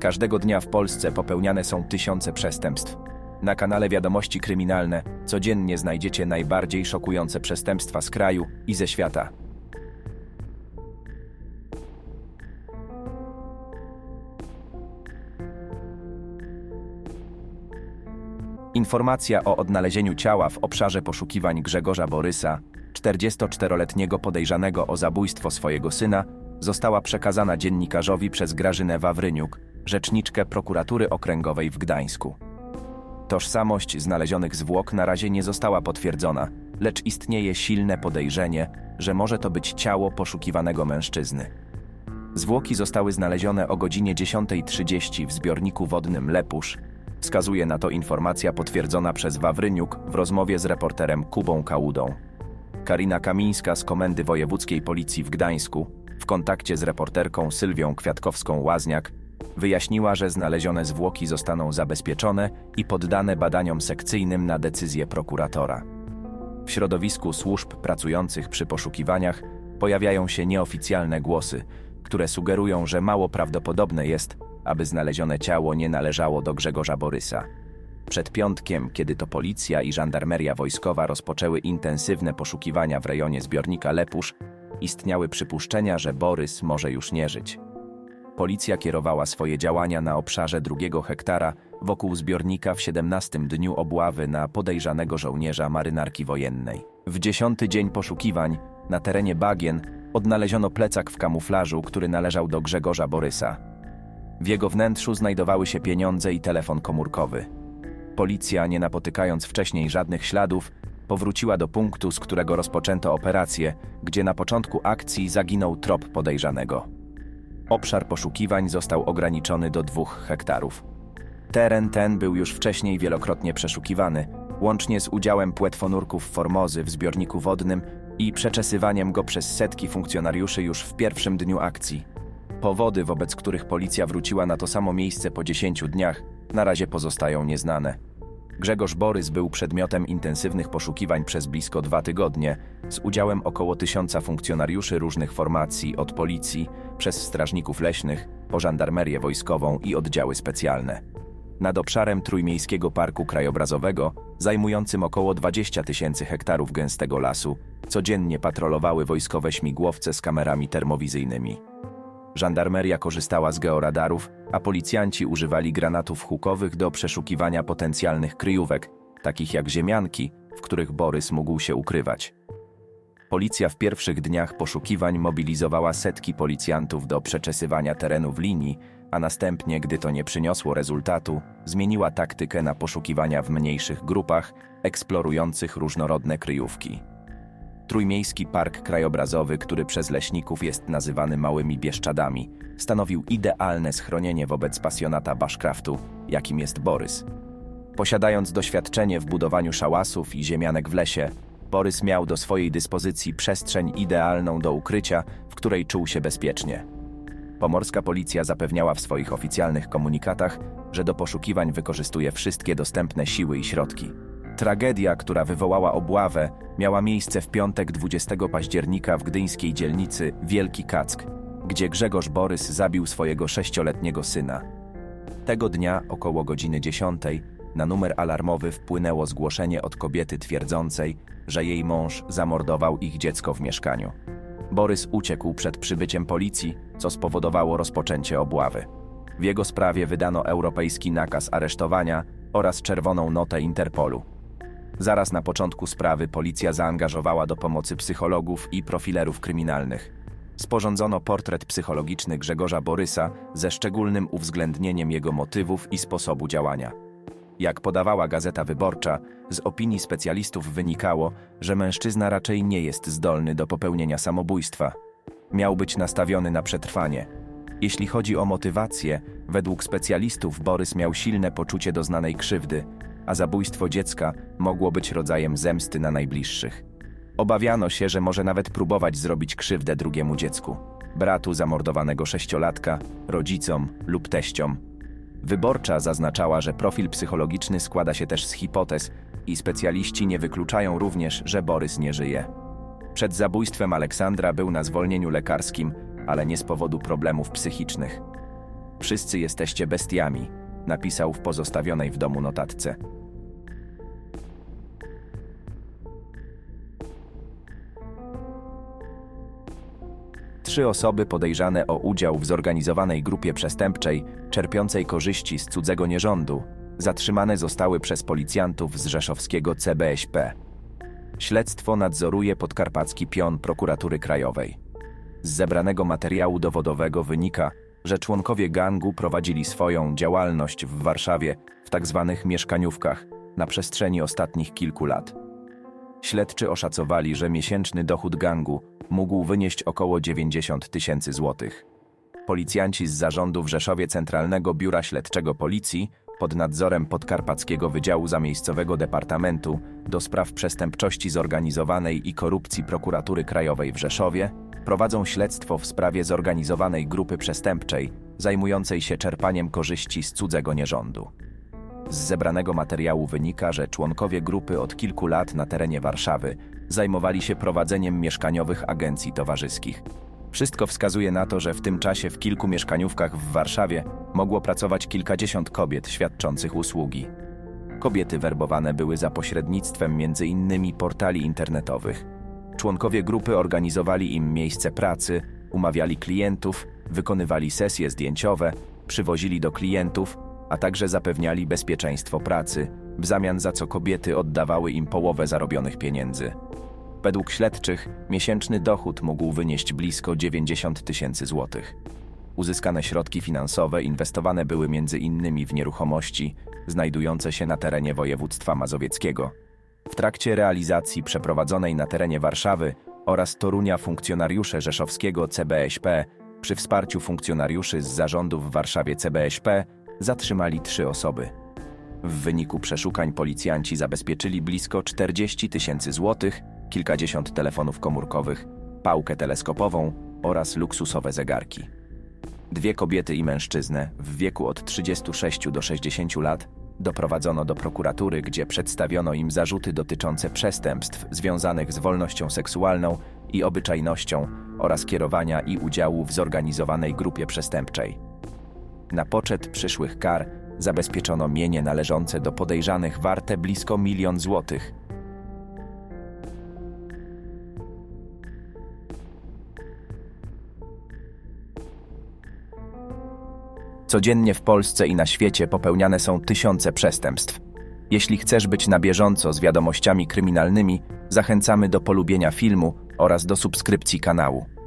Każdego dnia w Polsce popełniane są tysiące przestępstw. Na kanale Wiadomości Kryminalne codziennie znajdziecie najbardziej szokujące przestępstwa z kraju i ze świata. Informacja o odnalezieniu ciała w obszarze poszukiwań Grzegorza Borysa, 44-letniego podejrzanego o zabójstwo swojego syna, została przekazana dziennikarzowi przez Grażynę Wawryniuk, rzeczniczkę prokuratury okręgowej w Gdańsku. Tożsamość znalezionych zwłok na razie nie została potwierdzona, lecz istnieje silne podejrzenie, że może to być ciało poszukiwanego mężczyzny. Zwłoki zostały znalezione o godzinie 10.30 w zbiorniku wodnym Lepusz. Wskazuje na to informacja potwierdzona przez Wawryniuk w rozmowie z reporterem Kubą Kałudą. Karina Kamińska z Komendy Wojewódzkiej Policji w Gdańsku w kontakcie z reporterką Sylwią Kwiatkowską-Łazniak wyjaśniła, że znalezione zwłoki zostaną zabezpieczone i poddane badaniom sekcyjnym na decyzję prokuratora. W środowisku służb pracujących przy poszukiwaniach pojawiają się nieoficjalne głosy, które sugerują, że mało prawdopodobne jest, aby znalezione ciało nie należało do Grzegorza Borysa. Przed piątkiem, kiedy to policja i żandarmeria wojskowa rozpoczęły intensywne poszukiwania w rejonie zbiornika Lepusz, istniały przypuszczenia, że Borys może już nie żyć. Policja kierowała swoje działania na obszarze drugiego hektara wokół zbiornika w 17 dniu obławy na podejrzanego żołnierza marynarki wojennej. W dziesiąty dzień poszukiwań na terenie Bagien odnaleziono plecak w kamuflażu, który należał do Grzegorza Borysa. W jego wnętrzu znajdowały się pieniądze i telefon komórkowy. Policja, nie napotykając wcześniej żadnych śladów, powróciła do punktu, z którego rozpoczęto operację, gdzie na początku akcji zaginął trop podejrzanego. Obszar poszukiwań został ograniczony do dwóch hektarów. Teren ten był już wcześniej wielokrotnie przeszukiwany, łącznie z udziałem płetwonurków Formozy w zbiorniku wodnym i przeczesywaniem go przez setki funkcjonariuszy już w pierwszym dniu akcji. Powody, wobec których policja wróciła na to samo miejsce po 10 dniach, na razie pozostają nieznane. Grzegorz Borys był przedmiotem intensywnych poszukiwań przez blisko dwa tygodnie, z udziałem około tysiąca funkcjonariuszy różnych formacji, od policji, przez strażników leśnych, po żandarmerię wojskową i oddziały specjalne. Nad obszarem Trójmiejskiego Parku Krajobrazowego, zajmującym około 20 tysięcy hektarów gęstego lasu, codziennie patrolowały wojskowe śmigłowce z kamerami termowizyjnymi. Żandarmeria korzystała z georadarów, a policjanci używali granatów hukowych do przeszukiwania potencjalnych kryjówek, takich jak ziemianki, w których Borys mógł się ukrywać. Policja w pierwszych dniach poszukiwań mobilizowała setki policjantów do przeczesywania terenu w linii, a następnie, gdy to nie przyniosło rezultatu, zmieniła taktykę na poszukiwania w mniejszych grupach, eksplorujących różnorodne kryjówki. Trójmiejski Park Krajobrazowy, który przez leśników jest nazywany Małymi Bieszczadami, stanowił idealne schronienie wobec pasjonata bushcraftu, jakim jest Borys. Posiadając doświadczenie w budowaniu szałasów i ziemianek w lesie, Borys miał do swojej dyspozycji przestrzeń idealną do ukrycia, w której czuł się bezpiecznie. Pomorska policja zapewniała w swoich oficjalnych komunikatach, że do poszukiwań wykorzystuje wszystkie dostępne siły i środki. Tragedia, która wywołała obławę, miała miejsce w piątek 20 października w gdyńskiej dzielnicy Wielki Kack, gdzie Grzegorz Borys zabił swojego sześcioletniego syna. Tego dnia, około godziny 10, na numer alarmowy wpłynęło zgłoszenie od kobiety twierdzącej, że jej mąż zamordował ich dziecko w mieszkaniu. Borys uciekł przed przybyciem policji, co spowodowało rozpoczęcie obławy. W jego sprawie wydano europejski nakaz aresztowania oraz czerwoną notę Interpolu. Zaraz na początku sprawy policja zaangażowała do pomocy psychologów i profilerów kryminalnych. Sporządzono portret psychologiczny Grzegorza Borysa ze szczególnym uwzględnieniem jego motywów i sposobu działania. Jak podawała Gazeta Wyborcza, z opinii specjalistów wynikało, że mężczyzna raczej nie jest zdolny do popełnienia samobójstwa. Miał być nastawiony na przetrwanie. Jeśli chodzi o motywację, według specjalistów Borys miał silne poczucie doznanej krzywdy, a zabójstwo dziecka mogło być rodzajem zemsty na najbliższych. Obawiano się, że może nawet próbować zrobić krzywdę drugiemu dziecku bratu zamordowanego sześciolatka, rodzicom lub teściom. Wyborcza zaznaczała, że profil psychologiczny składa się też z hipotez i specjaliści nie wykluczają również, że Borys nie żyje. Przed zabójstwem Aleksandra był na zwolnieniu lekarskim, ale nie z powodu problemów psychicznych. Wszyscy jesteście bestiami, napisał w pozostawionej w domu notatce. Trzy osoby podejrzane o udział w zorganizowanej grupie przestępczej, czerpiącej korzyści z cudzego nierządu, zatrzymane zostały przez policjantów z rzeszowskiego CBŚP. Śledztwo nadzoruje podkarpacki pion prokuratury krajowej. Z zebranego materiału dowodowego wynika, że członkowie gangu prowadzili swoją działalność w Warszawie w tzw. mieszkaniówkach na przestrzeni ostatnich kilku lat. Śledczy oszacowali, że miesięczny dochód gangu mógł wynieść około 90 tysięcy złotych. Policjanci z zarządu w Rzeszowie Centralnego Biura Śledczego Policji pod nadzorem Podkarpackiego Wydziału Zamiejscowego Departamentu do Spraw Przestępczości Zorganizowanej i Korupcji Prokuratury Krajowej w Rzeszowie prowadzą śledztwo w sprawie zorganizowanej grupy przestępczej zajmującej się czerpaniem korzyści z cudzego nierządu. Z zebranego materiału wynika, że członkowie grupy od kilku lat na terenie Warszawy zajmowali się prowadzeniem mieszkaniowych agencji towarzyskich. Wszystko wskazuje na to, że w tym czasie w kilku mieszkaniówkach w Warszawie mogło pracować kilkadziesiąt kobiet świadczących usługi. Kobiety werbowane były za pośrednictwem między innymi portali internetowych. Członkowie grupy organizowali im miejsce pracy, umawiali klientów, wykonywali sesje zdjęciowe, przywozili do klientów, a także zapewniali bezpieczeństwo pracy, w zamian za co kobiety oddawały im połowę zarobionych pieniędzy. Według śledczych miesięczny dochód mógł wynieść blisko 90 tysięcy złotych. Uzyskane środki finansowe inwestowane były między innymi w nieruchomości znajdujące się na terenie województwa mazowieckiego. W trakcie realizacji przeprowadzonej na terenie Warszawy oraz Torunia funkcjonariusze rzeszowskiego CBŚP przy wsparciu funkcjonariuszy z zarządu w Warszawie CBŚP zatrzymali trzy osoby. W wyniku przeszukań policjanci zabezpieczyli blisko 40 tysięcy złotych, kilkadziesiąt telefonów komórkowych, pałkę teleskopową oraz luksusowe zegarki. Dwie kobiety i mężczyznę w wieku od 36 do 60 lat doprowadzono do prokuratury, gdzie przedstawiono im zarzuty dotyczące przestępstw związanych z wolnością seksualną i obyczajnością oraz kierowania i udziału w zorganizowanej grupie przestępczej. Na poczet przyszłych kar zabezpieczono mienie należące do podejrzanych warte blisko milion złotych. Codziennie w Polsce i na świecie popełniane są tysiące przestępstw. Jeśli chcesz być na bieżąco z wiadomościami kryminalnymi, zachęcamy do polubienia filmu oraz do subskrypcji kanału.